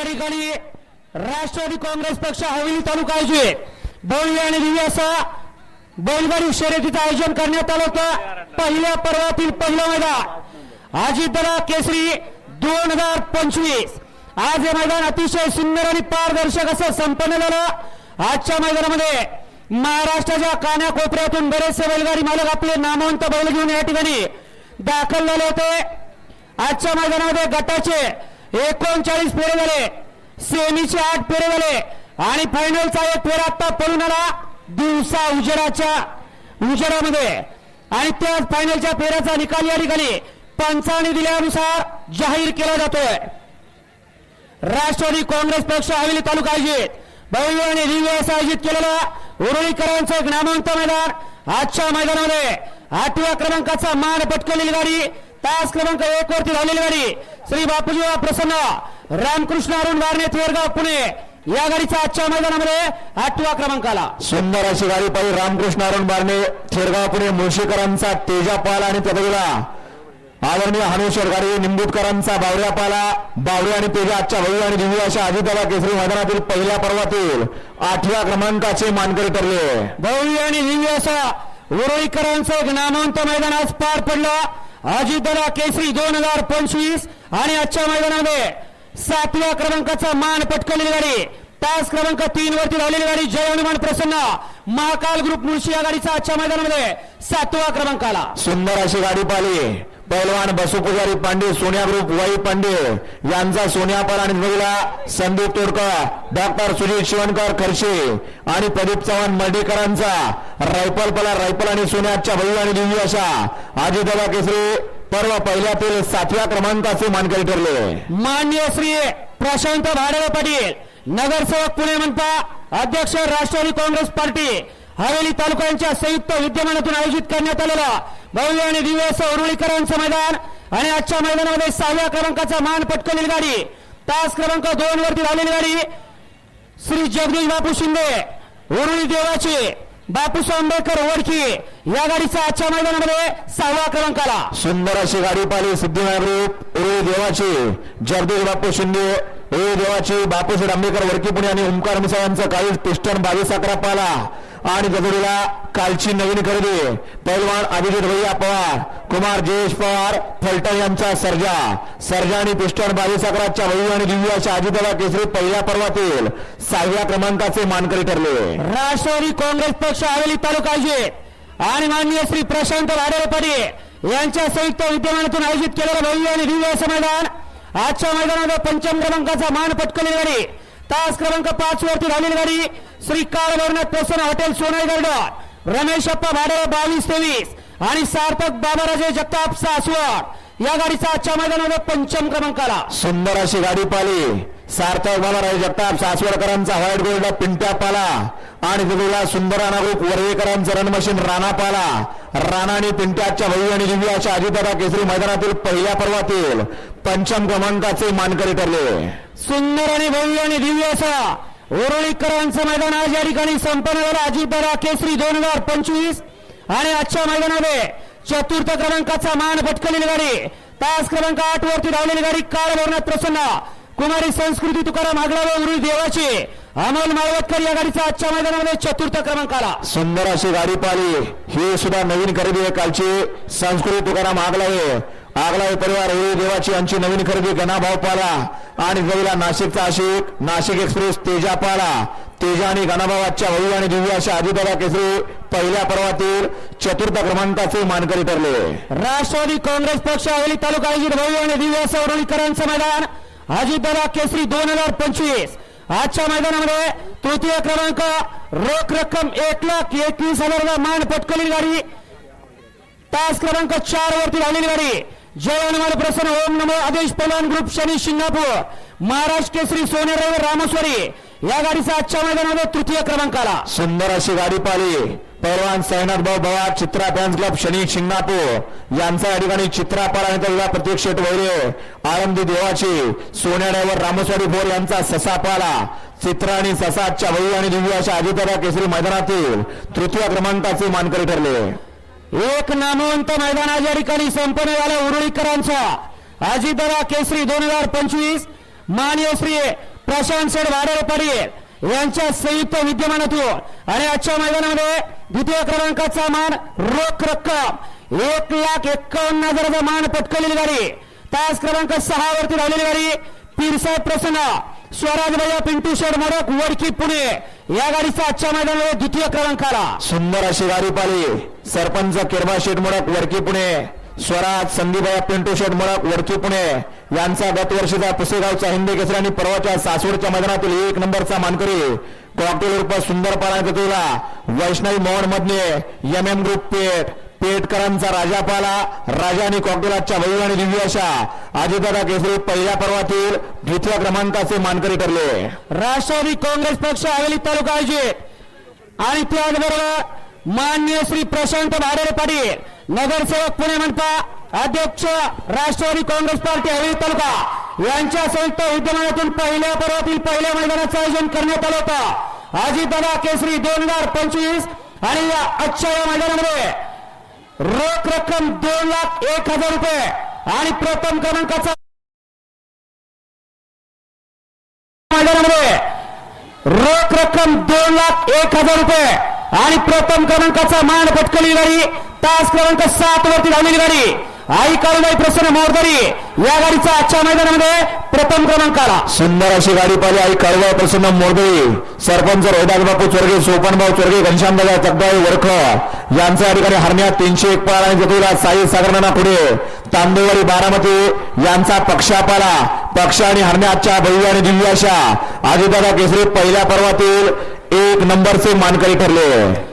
या ठिकाणी राष्ट्रवादी काँग्रेस पक्ष हवेली तालुका आयोजित भव्य आणि दिव्य असा बैलगाडी शर्यतीचं आयोजन करण्यात आलं होतं. पहिल्या पर्वातील पहिलं मैदान. अजितदला केसरी दोन हजार पंचवीस. आज हे मैदान अतिशय सुंदर आणि पारदर्शक असं संपन्न झालं. आजच्या मैदानामध्ये महाराष्ट्राच्या कानाकोपऱ्यातून बरेचसे बैलगाडी मालक आपले नामवंत बैल घेऊन या ठिकाणी दाखल झाले होते. आजच्या मैदानामध्ये गटाचे एकोणचाळीस फेरे झाले. सेमीचे आठ फेरे झाले. आणि फायनलचा एक फेरा आता पळून आला दिवसा उजेडाच्या उजेडामध्ये. आणि त्या फायनलच्या फेऱ्याचा निकाल या ठिकाणी पंचाने दिल्यानुसार जाहीर केला जातोय. राष्ट्रवादी काँग्रेस पक्ष हवेली तालुका आयोजित भव्य आणि दिव्य असं आयोजित केलेला उरुळीकरांचं एक नामवंत मैदान आजच्या मैदानामध्ये. आठव्या क्रमांकाचा मान पटकवलेली गाडी तास क्रमांक एक वरती धावलेली गाडी. श्री बापूजी प्रसन्न. रामकृष्ण अरुण बारणे थेरगाव पुणे. या गाडीचा आजच्या मैदानामध्ये आठव्या क्रमांकाला. सुंदर अशी गाडी पाहिजे रामकृष्ण अरुण बारणे थेरगाव पुणे. मुळशीकरांचा तेजा पाल आणि त्याला आदरणीय हनुश्वर गाडी निंबूटकरांचा बावऱ्या पाला बावरे आणि तेजा आजच्या भव्य आणि दिव्य अशा अजितदादा केसरी मैदानातील पहिल्या पर्वातील आठव्या क्रमांकाचे मानकरी ठरले. भव्य आणि दिव्य असा उरुळीकरांचं एक नामवंत मैदान आज पार पडलं. अजितदादा केसरी दोन हजार पंचवीस आणि आजच्या मैदानामध्ये सातव्या क्रमांकाचा मान पटकवलेली गाडी. तास क्रमांक तीन वरती धावलेली गाडी. जय हनुमान प्रसन्न. महाकाल ग्रुप मुळशी या गाडीचा आजच्या मैदानामध्ये सातवा क्रमांकाला. सुंदर अशी गाडी पाहिली. पैलवान बसुपुजारी पांडे सोनिया ग्रुप वाई पांडे यांचा सोनिया आणि महिला संदीप तोडकर डॉक्टर सुजित शिवणकर खर्शे आणि प्रदीप चव्हाण मर्डीकरांचा रायफल पला रायफल आणि सोन्याच्या भव्य आणि दिव्य अशा आजीदादा केसरी पर्व पहिल्यातील सातव्या क्रमांकाचे मानकरी ठरले. मान्य श्री प्रशांत भाडवे पाटील नगरसेवक पुणे म्हणता अध्यक्ष राष्ट्रवादी काँग्रेस पार्टी हवेली तालुका यांच्या संयुक्त विद्यमानातून आयोजित करण्यात आलेला भव्य आणि दिव्य असं उरुळीकरांचं मैदान आणि आजच्या मैदानामध्ये सहाव्या क्रमांकाचा मान पटकवलेली गाडी. तास क्रमांक दोन वरती धावलेली गाडी श्री जगदीश बापू शिंदे उरुळी देवाची बापूस आंबेडकर ओळखी. या गाडीचा आजच्या मैदानामध्ये सहाव्या क्रमांकाला. सुंदर अशी गाडी पाहिली सिद्धी ग्रुप उरुळी देवाची जगदीश बापू शिंदे हे देवाची बापूशेठ आंबेकर वडकी पुणे आणि ओंकार मुसाळांचं काही पिस्टन बावीस अकरा पाला. आणि गजोडीला कालची नवीन खरेदी. पैलवान अभिजित भैया पवार कुमार जयेश पवार फलटण यांचा सर्जा. सर्जा आणि पिस्टन बावीस अकराच्या भैया आणि दिव्य अशा अजितदादा केसरी पहिल्या पर्वातील सहाव्या क्रमांकाचे मानकरी ठरले. राष्ट्रवादी काँग्रेस पक्ष हवेली तालुका आणि माननीय श्री प्रशांत भाडेरे यांच्या संयुक्त विद्यमानातून आयोजित केलेलं भव्य आणि दिव्य असं मैदान आजच्या मैदानामध्ये पंचम क्रमांकाचा मान पटकवलेली गाडी. तास क्रमांक पाच वरती धावलेली गाडी. श्री काळ पोसन प्रसन्न हॉटेल सोनाई गार्डन रमेश अप्पा भाडे बावीस तेवीस. आणि सार्थक बाबाराजे जगताप सासवड. या गाडीचा आजच्या मैदानामध्ये पंचम क्रमांकाला. सुंदर अशी गाडी पाली सार्थक मला राहू जगताप सासवडकरांचा व्हाईट गोल्ड पिंट्या पाला. आणि तिथला सुंदर ग्रुप वरवेकरांचं रणमशीन राणा पाला. राणा आणि पिंट्याच्या भव्य आणि दिव्य अशा अजितदादा केसरी मैदानातील पहिल्या पर्वातील पंचम क्रमांकाचे मानकरी ठरले. सुंदर आणि भव्य आणि दिव्य असा उरुळीकरांचं मैदान आज या ठिकाणी संपन्न झालं. अजितदारा केसरी दोन हजार पंचवीस. आणि आजच्या मैदानामध्ये चतुर्थ क्रमांकाचा मान पटकलेली गाडी. तास क्रमांक आठ वरती धावलेली गाडी काळ भरण्यात प्रसन्न. कुमारी संस्कृती तुकाराम आगलावे उरुळी देवाची. अमोल माळवतकर या गाडीचा आजच्या मैदानामध्ये चतुर्थ क्रमांकाला. सुंदर अशी गाडी पाली ही सुद्धा नवीन खरेदी आहे कालची. संस्कृती तुकाराम आगलावे आगलावे परिवार होळी देवाची यांची नवीन खरेदी गणाभाव पाला आणि जवळला नाशिकचा आशिक नाशिक एक्सप्रेस तेजा पाला तेजा आणि गणाभाव आजच्या भव्य आणि दिव्य अशा आदिदादा केसरी पहिल्या पर्वातील चतुर्थ क्रमांकाचे मानकरी ठरले. राष्ट्रवादी काँग्रेस पक्ष हवेली तालुका आयोजित भव्य आणि दिव्य असं मैदान. अजितदादा केसरी दोन हजार पंचवीस. आजच्या मैदानामध्ये तृतीय क्रमांक रोख रक्कम एक लाख एकवीस हजार मान पटकलेली गाडी. तास क्रमांक चार वरती धावलेली गाडी. जय हनुमान प्रसन्न. ओम नमो आदेश पलवान ग्रुप शनी सिंगापूर. महाराष्ट्र केसरी सोनेराव रामेश्वरी. या गाडीचा आजच्या मैदानामध्ये तृतीय क्रमांकाला. सुंदर अशी गाडी पाली पैलवान साईनाथ भाऊ बवा चित्रा फॅन्स क्लब शनी शिंगणापूर. यांचा या ठिकाणी चित्रा पार प्रत्यक्ष वैरे आळंदी देवाची सोन्या ड्रायव्हर रामस्वाडी भोर यांचा ससा पाला चित्रा आणि ससाच्या भई आणि दिव्य अशा अजितदादा केसरी मैदानातील तृतीय क्रमांकाचे मानकरी ठरले. एक नामवंत मैदानाच्या ठिकाणी संपन्न झालं उरुळीकरांचा. अजितदा केसरी दोन हजार पंचवीस मान्य श्री प्रशांत शेठ वाडे यांच्या संयुक्त विद्यमानातून. आणि आजच्या मैदानामध्ये द्वितीय क्रमांकाचा मान रोख रक्कम. एक लाख एक्कावन्न हजाराचा मान पटकलेली गाडी. तास क्रमांक सहा वरती धावलेली गाडी. पीरसाहेब प्रसन्न. स्वराज भैया पिंटू शेड मोडक वडकी पुणे. या गाडीचा आजच्या मैदानावर द्वितीय क्रमांक आला सुंदर अशी गाडी पाली सरपंच किरबा शेठ मुळक वडकी पुणे. स्वराज संदीपया पिंटू शेठ मुळक वडकी पुणे. यांचा गत वर्षीचा पुसेगावचा हिंदी केसरी आणि परवाच्या सासवडच्या मैदानातील एक नंबरचा मानकरी. कॉकटेल रूप सुंदर पाळा तुला वैष्णवी मोहन मधने एम एम ग्रुप पेठ पेटकरांचा राजा पाला राजा आणि कॉकटेलाच्या वैभव आणि दिव्य अशा अजितदादा केसरी पहिल्या पर्वातील द्वितीय क्रमांकाचे मानकरी ठरले. राष्ट्रवादी काँग्रेस पक्ष हवेली तालुका आयोजित. आणि त्याचबरोबर मान्य श्री प्रशांत भाडेरे पाटील नगरसेवक पुणे म्हणता अध्यक्ष राष्ट्रवादी काँग्रेस पार्टी हवेली तालुका. यांच्या संयुक्त विद्यमानातून पहिल्या पर्वातील पहिल्या मैदानाचं आयोजन करण्यात आलं होतं. अजितदादा केसरी दोन हजार पंचवीस आणि या आजच्या या मैदानामध्ये रोख रक्कम दोन लाख एक हजार रुपये आणि प्रथम क्रमांकाचा मैदानामध्ये रोख रक्कम दोन लाख एक हजार रुपये आणि प्रथम क्रमांकाचा मान पटकली गाडी. तास क्रमांक सात वरती धावलेली गाडी. आई काळूबाई प्रसन्न मोरदरी. या गाडीचा आजच्या मैदानामध्ये प्रथम क्रमांक आला सुंदर अशी गाडी पाहिली आई काळूबाई प्रसन्न मोरदरी. सरपंच रोहिदास बापू चोरगे सोपनभाऊ चोरगे घनश्यामदादा जगदाई वरख. यांचा या ठिकाणी हरण्यात तीनशे एक पाळा आणि जतुला साई सागरनाना पुढे तांदूळवाडी बारामती यांचा पक्षापाला. पक्ष आणि हरण्याच्या भव्य आणि दिव्य अशा. अजितदादा केसरी पहिल्या पर्वातील एक नंबरचे मानकरी ठरले.